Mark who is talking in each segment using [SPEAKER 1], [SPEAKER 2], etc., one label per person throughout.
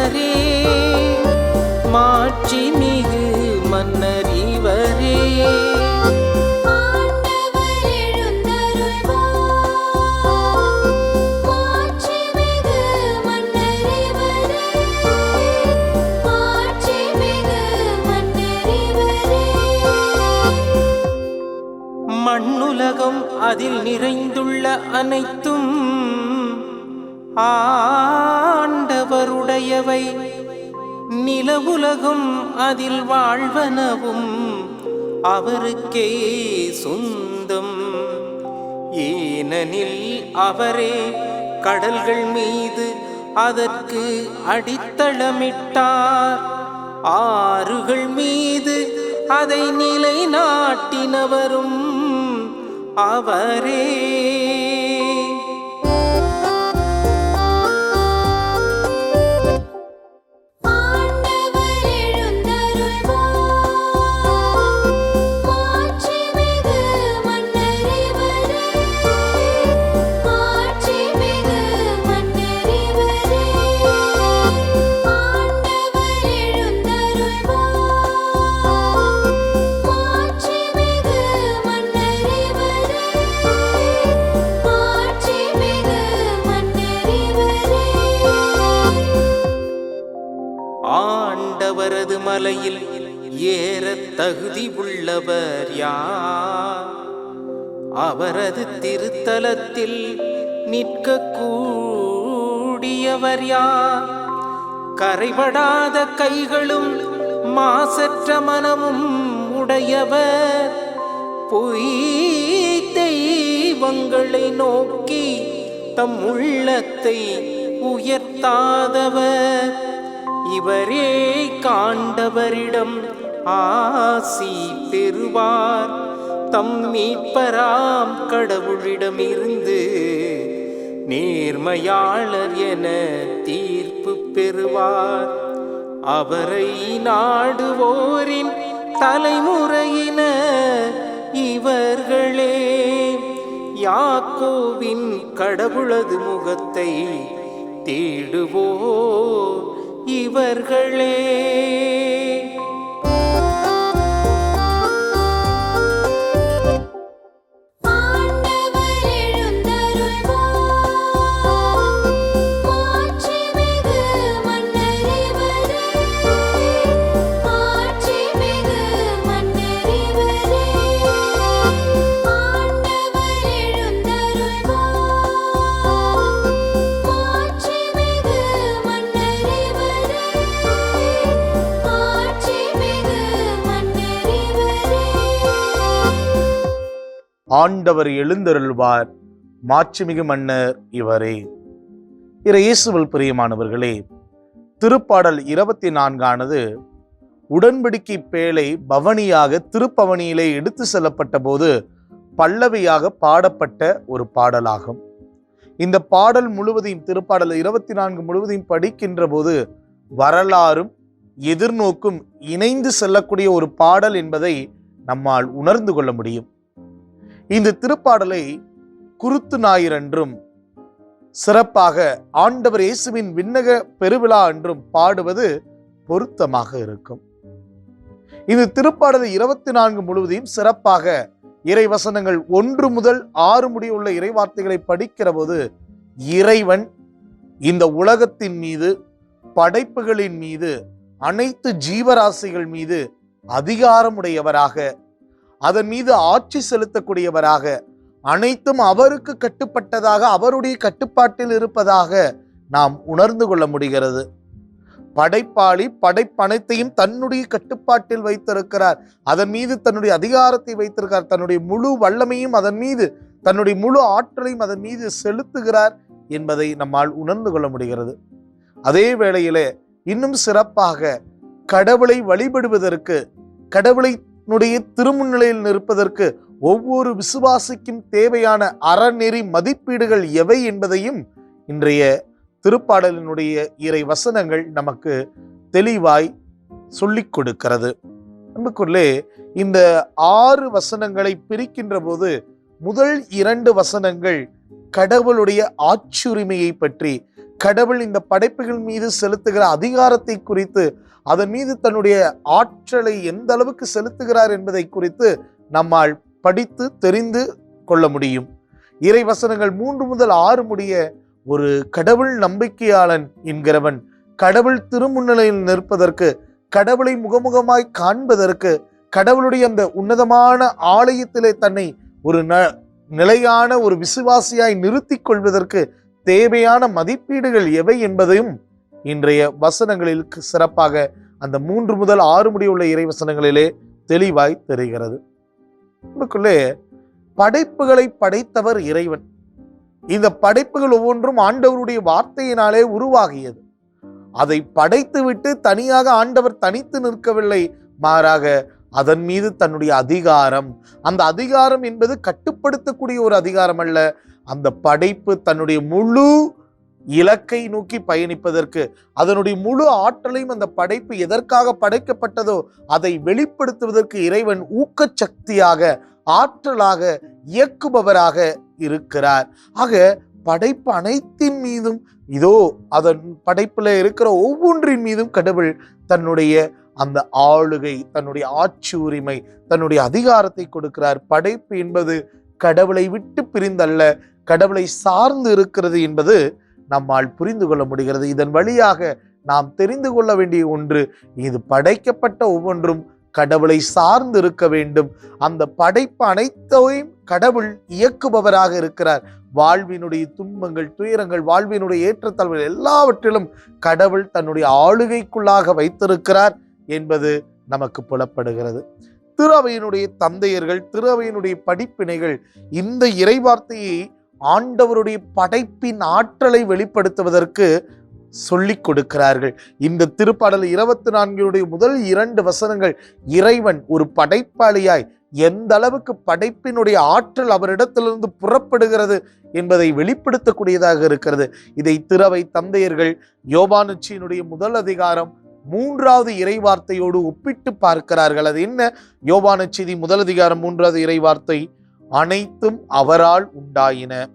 [SPEAKER 1] மன்னர் மாட்சி மிகு மன்னர் இவரே
[SPEAKER 2] ஆண்டவர் எழுந்தருள்வார் மாட்சிமிகு மன்னர் இவரே மாட்சிமிகு மன்னர் இவரே
[SPEAKER 1] மண்ணுலகம் அதில் நிறைந்துள்ள அனைத்தும் ஆண்டவருடையவை நிலவுலகும் அதில் வாழ்வனவும் அவருக்கே சொந்தம். ஏனெனில் அவரே கடல்கள் மீது அதற்கு அடித்தளமிட்டார். ஆறுகள் மீது அதை நிலைநாட்டினவரும் அவரே. உள்ளவர் யார்? அவரது திருத்தலத்தில் நிற்க கூடியவர் யார்? கரைபடாத கைகளும் மாசற்ற மனமும் உடையவர். பொய் தெய்வங்களை நோக்கி தம் உள்ளத்தை உயர்த்தாதவர். இவரே காண்டவரிடம் ஆசி பெறுவார். தம் மீட்பராம் கடவுளிடமிருந்து நேர்மையாளர் என தீர்ப்பு பெறுவார். அவரை நாடுவோரின் தலைமுறையினர் இவர்களே. யாக்கோவின் கடவுளது முகத்தை தேடுவோ இவர்களே.
[SPEAKER 2] ஆண்டவர் எழுந்தருள்வார். மாட்சிமிகு மன்னர் இவரே.
[SPEAKER 3] இறை இயேசுவல் பிரியமானவர்களே திருப்பாடல் இருபத்தி நான்கானது உடன்படிக்கை பேழை பவனியாக திருப்பவனியிலே எடுத்து செல்லப்பட்ட போது பல்லவியாக பாடப்பட்ட ஒரு பாடலாகும். இந்த பாடல் முழுவதையும் திருப்பாடல் இருபத்தி நான்கு முழுவதையும் படிக்கின்ற போது வரலாறும் எதிர்நோக்கும் இணைந்து செல்லக்கூடிய ஒரு பாடல் என்பதை நம்மால் உணர்ந்து கொள்ள முடியும். இந்த திருப்பாடலை குருத்து ஞாயிறன்றும் சிறப்பாக ஆண்டவர் இயேசுவின் விண்ணக பெருவிழா என்றும் பாடுவது பொருத்தமாக இருக்கும். இந்த திருப்பாடலை இருபத்தி நான்கு முழுவதையும் சிறப்பாக இறை வசனங்கள் ஒன்று முதல் ஆறு முடிய உள்ள இறைவார்த்தைகளை படிக்கிற போது இறைவன் இந்த உலகத்தின் மீது படைப்புகளின் மீது அனைத்து ஜீவராசிகள் மீது அதிகாரமுடையவராக அதன் மீது ஆட்சி செலுத்தக்கூடியவராக அனைத்தும் அவருக்கு கட்டுப்பட்டதாக அவருடைய கட்டுப்பாட்டில் இருப்பதாக நாம் உணர்ந்து கொள்ள முடிகிறது. படைப்பாளி படைப்பனைத்தையும் தன்னுடைய கட்டுப்பாட்டில் வைத்திருக்கிறார். அதன் மீது தன்னுடைய அதிகாரத்தை வைத்திருக்கிறார். தன்னுடைய முழு வல்லமையும் அதன் மீது தன்னுடைய முழு ஆற்றலையும் அதன் மீது செலுத்துகிறார் என்பதை நம்மால் உணர்ந்து கொள்ள முடிகிறது. அதே வேளையிலே இன்னும் சிறப்பாக கடவுளை வழிபடுவதற்கு கடவுளை கடவுளைனுடைய திருமுன்னிலையில் நிற்பதற்கு ஒவ்வொரு விசுவாசிக்கும் தேவையான அறநெறி மதிப்பீடுகள் எவை என்பதையும் இன்றைய திருப்பாடலினுடைய இறை வசனங்கள் நமக்கு தெளிவாய் சொல்லிக் கொடுக்கிறது. அன்புக்குள்ளே இந்த ஆறு வசனங்களை பிரிக்கின்ற போது முதல் இரண்டு வசனங்கள் கடவுளுடைய ஆட்சுரிமையை பற்றி கடவுள் இந்த படைப்புகள் மீது செலுத்துகிற அதிகாரத்தை குறித்து அதன் மீது தன்னுடைய ஆற்றலை எந்த அளவுக்கு செலுத்துகிறார் என்பதை குறித்து நம்மால் படித்து தெரிந்து கொள்ள முடியும். இறை வசனங்கள் மூன்று முதல் ஆறு முடிய ஒரு கடவுள் நம்பிக்கையாளன் என்கிறவன் கடவுள் திருமுன்னிலையில் நிற்பதற்கு கடவுளை முகமுகமாய் காண்பதற்கு கடவுளுடைய அந்த உன்னதமான ஆலயத்திலே தன்னை ஒரு ந நிலையான ஒரு விசுவாசியாய் நிறுத்திக் கொள்வதற்கு தேவையான மதிப்பீடுகள் எவை என்பதையும் இன்றைய வசனங்களில் சிறப்பாக அந்த மூன்று முதல் ஆறு முடியுள்ள இறை வசனங்களிலே தெளிவாய் தெரிகிறது. நமக்குள்ளே படைப்புகளை படைத்தவர் இறைவன். இந்த படைப்புகள் ஒவ்வொன்றும் ஆண்டவருடைய வார்த்தையினாலே உருவாகியது. அதை படைத்துவிட்டு தனியாக ஆண்டவர் தனித்து நிற்கவில்லை மாறாக அதன் மீது தன்னுடைய அதிகாரம். அந்த அதிகாரம் என்பது கட்டுப்படுத்தக்கூடிய ஒரு அதிகாரம் அல்ல. அந்த படைப்பு தன்னுடைய முழு இலக்கை நோக்கி பயணிப்பதற்கு அதனுடைய முழு ஆற்றலையும் அந்த படைப்பு எதற்காக படைக்கப்பட்டதோ அதை வெளிப்படுத்துவதற்கு இறைவன் ஊக்கச்சக்தியாக ஆற்றலாக இயக்குபவராக இருக்கிறார். ஆக படைப்பு அனைத்தின் மீதும் இதோ அதன் படைப்பில் இருக்கிற ஒவ்வொன்றின் மீதும் கடவுள் தன்னுடைய அந்த ஆளுகை தன்னுடைய ஆட்சி உரிமை தன்னுடைய அதிகாரத்தை கொடுக்கிறார். படைப்பு என்பது கடவுளை விட்டு பிரிந்தல்ல கடவுளை சார்ந்து இருக்கிறது என்பது நம்மால் புரிந்து கொள்ள முடிகிறது. இதன் வழியாக நாம் தெரிந்து கொள்ள வேண்டிய ஒன்று இது படைக்கப்பட்ட ஒவ்வொன்றும் கடவுளை சார்ந்து இருக்க வேண்டும். அந்த படைப்பு அனைத்தையும் கடவுள் இயக்குபவராக இருக்கிறார். வாழ்வினுடைய துன்பங்கள் துயரங்கள் வாழ்வினுடைய ஏற்றத்தாழ்வுகள் எல்லாவற்றிலும் கடவுள் தன்னுடைய ஆளுகைக்குள்ளாக வைத்திருக்கிறார் என்பது நமக்கு புலப்படுகிறது. திருவையினுடைய தந்தையர்கள் திருவையினுடைய படிப்பினைகள் இந்த இறைவார்த்தையை ஆண்டவருடைய படைப்பின் ஆற்றலை வெளிப்படுத்துவதற்கு சொல்லிக் கொடுக்கிறார்கள். இந்த திருப்பாடல் இருபத்தி நான்கினுடைய முதல் இரண்டு வசனங்கள் இறைவன் ஒரு படைப்பாளியாய் எந்த அளவுக்கு படைப்பினுடைய ஆற்றல் அவரிடத்திலிருந்து புறப்படுகிறது என்பதை வெளிப்படுத்தக்கூடியதாக இருக்கிறது. இதை திறவை தந்தையர்கள் யோபானுச்சியினுடைய முதல் அதிகாரம் மூன்றாவது இறைவார்த்தையோடு ஒப்பிட்டு பார்க்கிறார்கள். அது என்ன? யோபானுச்சிதி முதல் அதிகாரம் மூன்றாவது இறைவார்த்தை அனைத்தும் அவரால் உண்டாயின.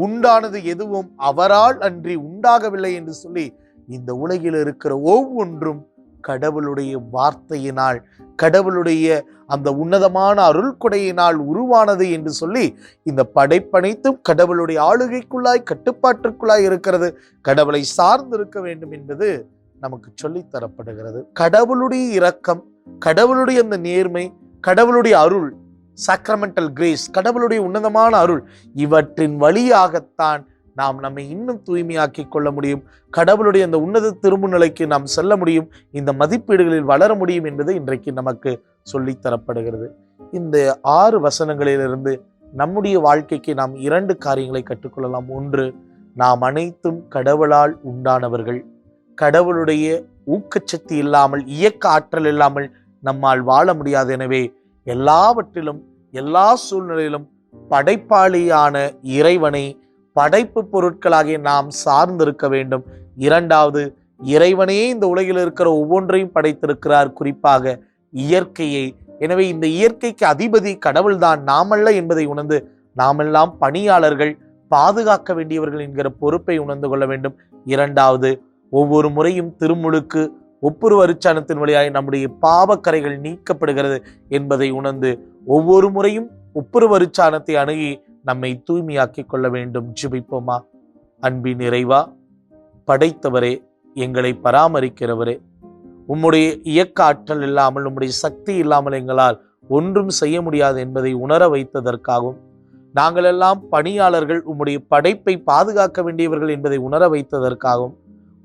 [SPEAKER 3] உண்டானது எதுவும் அவரால் அன்றி உண்டாகவில்லை என்று சொல்லி இந்த உலகில் இருக்கிற ஒவ்வொன்றும் கடவுளுடைய வார்த்தையினால் கடவுளுடைய அந்த உன்னதமான அருள் கொடையினால் உருவானது என்று சொல்லி இந்த படைப்பனைத்தும் கடவுளுடைய ஆளுகைக்குள்ளாய் கட்டுப்பாட்டிற்குள்ளாய் இருக்கிறது. கடவுளை சார்ந்து இருக்க வேண்டும் என்பது நமக்கு சொல்லித் தரப்படுகிறது. கடவுளுடைய இரக்கம் கடவுளுடைய அந்த நேர்மை கடவுளுடைய அருள் சாக்ரமெண்டல் கிரேஸ் கடவுளுடைய உன்னதமான அருள் இவற்றின் வழியாகத்தான் நாம் நம்மை இன்னும் தூய்மையாக்கி கொள்ள முடியும். கடவுளுடைய அந்த உன்னத திருமுநிலைக்கு நாம் செல்ல முடியும். இந்த மதிப்பீடுகளில் வளர முடியும் என்பது இன்றைக்கு நமக்கு சொல்லித்தரப்படுகிறது இந்த ஆறு வசனங்களிலிருந்து நம்முடைய வாழ்க்கைக்கு நாம் இரண்டு காரியங்களை கற்றுக்கொள்ளலாம். ஒன்று நாம் அனைத்தும் கடவுளால் உண்டானவர்கள். கடவுளுடைய ஊக்கச்சக்தி இல்லாமல் இயக்க ஆற்றல் இல்லாமல் நம்மால் வாழ முடியாது. எனவே எல்லாவற்றிலும் எல்லா சூழ்நிலையிலும் படைப்பாளியான இறைவனை படைப்பு பொருட்களாகிய நாம் சார்ந்திருக்க வேண்டும். இரண்டாவது இறைவனே இந்த உலகில் இருக்கிற ஒவ்வொன்றையும் படைத்திருக்கிறார். குறிப்பாக இயற்கையை. எனவே இந்த இயற்கைக்கு அதிபதி கடவுள்தான் நாமல்ல என்பதை உணர்ந்து நாமெல்லாம் பணியாளர்கள் பாதுகாக்க வேண்டியவர்கள் என்கிற பொறுப்பை உணர்ந்து கொள்ள வேண்டும். இரண்டாவது ஒவ்வொரு முறையும் திருமுழுக்கு ஒப்புரு அரிச்சானத்தின் வழியாய் நம்முடைய பாவக்கரைகள் நீக்கப்படுகிறது என்பதை உணர்ந்து ஒவ்வொரு முறையும் ஒப்புரு அரிச்சானத்தை அணுகி நம்மை தூய்மையாக்கி கொள்ள வேண்டும். ஜிபிப்போமா? அன்பின் நிறைவா படைத்தவரே எங்களை பராமரிக்கிறவரே உம்முடைய இயக்க ஆற்றல் இல்லாமல் உம்முடைய சக்தி இல்லாமல் எங்களால் ஒன்றும் செய்ய முடியாது என்பதை உணர வைத்ததற்காகவும் நாங்கள் எல்லாம் பணியாளர்கள் உம்முடைய படைப்பை பாதுகாக்க வேண்டியவர்கள் என்பதை உணர வைத்ததற்காகவும்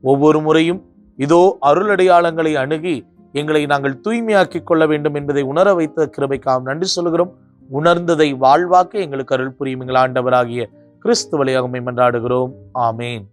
[SPEAKER 3] ஒவ்வொரு முறையும் இதோ அருளடையாளங்களை அணுகி எங்களை நாங்கள் தூய்மையாக்கிக் கொள்ள வேண்டும் என்பதை உணர வைத்த கிருபைக்காம் நன்றி சொல்கிறோம் உணர்ந்ததை வாழ்வாக்க எங்களுக்கு அருள் புரியும் ஆண்டவராகிய கிறிஸ்து வழியாக மன்றாடுகிறோம் ஆமேன்.